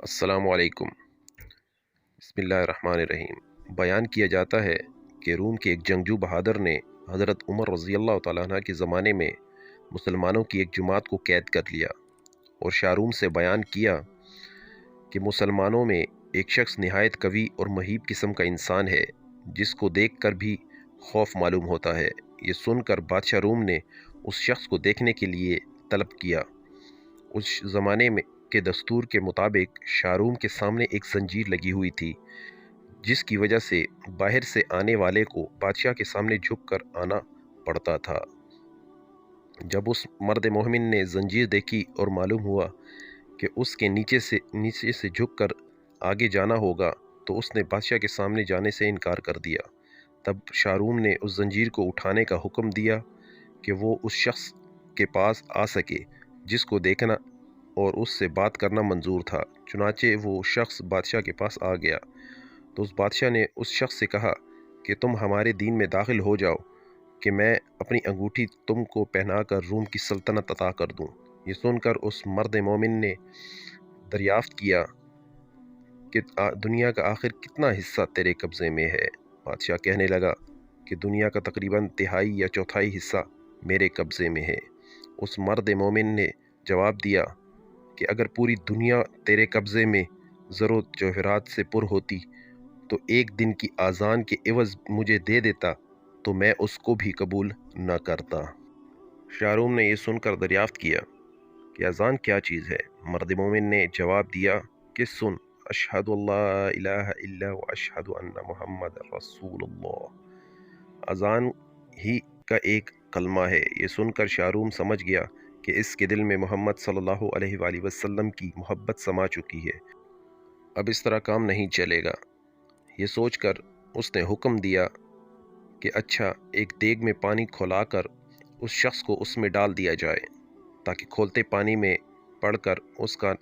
असलकुम बसमीम बयान किया जाता है कि रूम के एक जंगजू बहादुर ने हज़रत उमर रज़ी अल्लाह के ज़माने में मुसलमानों की एक जुमात को कैद कर लिया और शाहरूम से बयान किया कि मुसलमानों में एक शख्स नहायत कवि और महीब किस्म का इंसान है, जिसको देख कर भी खौफ मालूम होता है। ये सुनकर बादशाह रूम ने उस शख्स को देखने के लिए तलब किया। उस ज़माने में के दस्तूर के मुताबिक शाहरूम के सामने एक जंजीर लगी हुई थी, जिसकी वजह से बाहर से आने वाले को बादशाह के सामने झुक कर आना पड़ता था। जब उस मर्द मोहमिन ने जंजीर देखी और मालूम हुआ कि उसके नीचे से नीचे से झुक कर आगे जाना होगा तो उसने बादशाह के सामने जाने से इनकार कर दिया। तब शाहरूम ने उस जंजीर को उठाने का हुक्म दिया कि वो उस शख्स के पास आ सके, जिसको देखना और उससे बात करना मंजूर था, चुनाचे वो शख्स बादशाह के पास आ गया। तो उस बादशाह ने उस शख्स से कहा कि तुम हमारे दीन में दाखिल हो जाओ, कि मैं अपनी अंगूठी तुमको पहना कर रूम की सल्तनत अता कर दूँ। ये सुनकर उस मर्द मोमिन ने दरियाफ़त किया कि दुनिया का आखिर कितना हिस्सा तेरे कब्ज़े में है? बादशाह कहने लगा कि, दुनिया का तकरीबन तिहाई या चौथाई हिस्सा मेरे कब्ज़े में है। उस मर्द मोमिन ने जवाब दिया कि अगर पूरी दुनिया तेरे कब्ज़े में ज़रूरत जवाहरात से पुर होती तो एक दिन की आज़ान के एवज़ मुझे दे देता तो मैं उसको भी कबूल न करता। शाहरूम ने यह सुनकर दरियाफ़त किया कि अज़ान क्या चीज़ है। मर्द मोमिन ने जवाब दिया कि सुन, अशहद अशहद मोहम्मद रसूल अज़ान ही का एक कलमा है। ये सुनकर शाहरूम समझ गया कि इसके दिल में मोहम्मद सल्लल्लाहु अलैहि वसल्लम की मोहब्बत समा चुकी है। अब इस तरह काम नहीं चलेगा। ये सोचकर उसने हुक्म दिया कि अच्छा एक देग में पानी खोलाकर उस शख्स को उसमें डाल दिया जाए, ताकि खोलते पानी में पड़कर उसका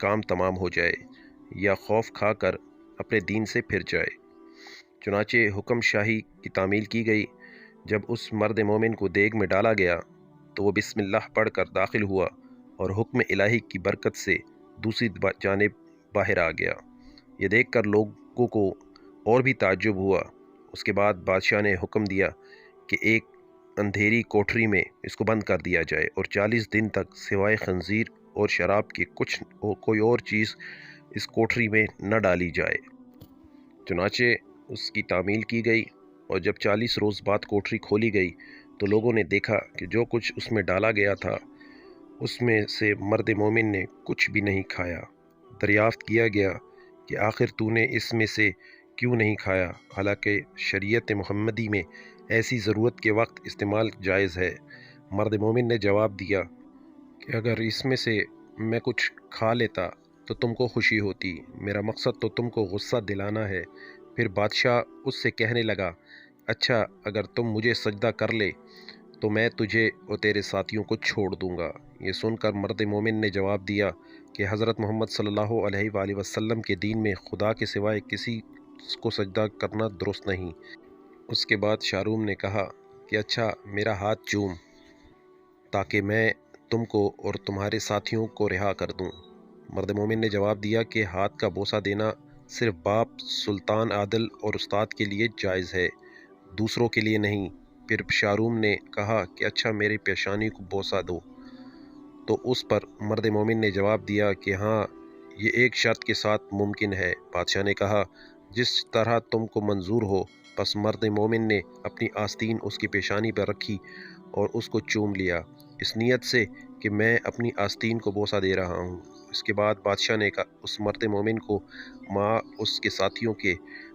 काम तमाम हो जाए या खौफ खाकर अपने दीन से फिर जाए। चुनाचे हुक्म शाही की तामील की गई जब उस मर्द मोमिन को देग में डाला गया तो वह बिस्मिल्लाह पढ़कर दाखिल हुआ और हुक्म इलाही की बरकत से दूसरी जानब बाहर आ गया। ये देख कर लोगों को और भी ताज्जुब हुआ। उसके बाद बादशाह ने हुक्म दिया कि एक अंधेरी कोठरी में इसको बंद कर दिया जाए और चालीस दिन तक सिवाय खंजीर और शराब के कुछ कोई और चीज़ इस कोठरी में न डाली जाए। चुनाचे उसकी तामील की गई और जब चालीस रोज़ बाद कोठरी खोली गई तो लोगों ने देखा कि जो कुछ उसमें डाला गया था, उसमें से मर्द मोमिन ने कुछ भी नहीं खाया। दरियाफ्त किया गया कि आखिर तूने इसमें से क्यों नहीं खाया? हालाँकि शरीयत मोहम्मदी में ऐसी ज़रूरत के वक्त इस्तेमाल जायज़ है। मर्द मोमिन ने जवाब दिया कि अगर इसमें से मैं कुछ खा लेता तो तुमको खुशी होती। मेरा मकसद तो तुमको गुस्सा दिलाना है। फिर बादशाह उससे कहने लगा अच्छा अगर तुम मुझे सजदा कर ले तो मैं तुझे और तेरे साथियों को छोड़ दूँगा। ये सुनकर मर्द मोमिन ने जवाब दिया कि हज़रत मोहम्मद सल्लल्लाहु अलैहि वसल्लम के दीन में खुदा के सिवाय किसी को सजदा करना दुरुस्त नहीं। उसके बाद शाहरूम ने कहा कि अच्छा मेरा हाथ चूम, ताकि मैं तुमको और तुम्हारे साथियों को रिहा कर दूँ। मर्द मोमिन ने जवाब दिया कि हाथ का बोसा देना सिर्फ़ बाप, सुल्तान, आदल और उस्ताद के लिए जायज़ है। दूसरों के लिए नहीं। फिर शाहरूम ने कहा कि अच्छा मेरी पेशानी को बोसा दो। तो उस पर मर्द मोमिन ने जवाब दिया कि हाँ ये एक शर्त के साथ मुमकिन है। बादशाह ने कहा, जिस तरह तुमको मंजूर हो, बस मर्द मोमिन ने अपनी आस्तीन उसकी पेशानी पर रखी और उसको चूम लिया। इस नीयत से कि मैं अपनी आस्तीन को बोसा दे रहा हूँ। इसके बाद बादशाह ने कहा, उस मर्द मोमिन को माँ, उसके साथियों के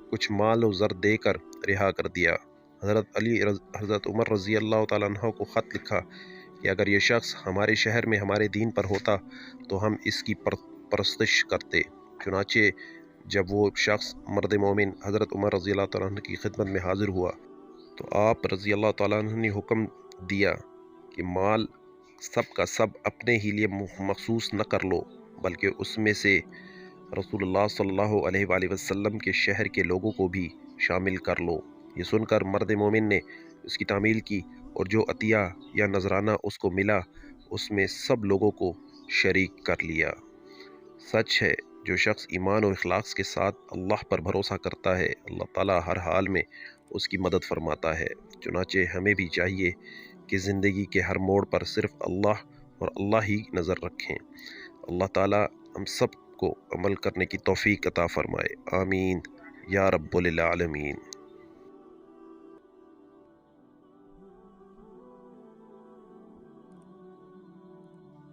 कुछ माल और जर देकर रिहा कर दिया। हज़रत अली हज़रत उमर रज़ी अल्लाह तह को ख़त लिखा कि अगर ये शख्स हमारे शहर में हमारे दीन पर होता तो हम इसकी पर, परस्तिश करते। चुनाचे जब वो शख्स मर्द मोमिन हज़रत उमर रज़ी अल्लाह तह की खिदमत में हाज़िर हुआ तो आप रज़ी अल्लाह तह ने हुक्म दिया कि माल सब का सब अपने ही लिए मखसूस न कर लो बल्कि उसमें से सल्लल्लाहु अलैहि वसल्लम के शहर के लोगों को भी शामिल कर लो। ये सुनकर मर्द मोमिन ने उसकी तामील की और जो अतिया या नजराना उसको मिला, उसमें सब लोगों को शरीक कर लिया। सच है, जो शख्स ईमान और अखलाक के साथ अल्लाह पर भरोसा करता है, अल्लाह ताला हर हाल में उसकी मदद फरमाता है। चुनाचे हमें भी चाहिए कि ज़िंदगी के हर मोड़ पर सिर्फ़ अल्लाह और अल्लाह ही नज़र रखें। अल्लाह ताला हम सबको अमल करने की तोफ़ी अता फ़रमाए। आमीन। या रब्बुल आलमीन।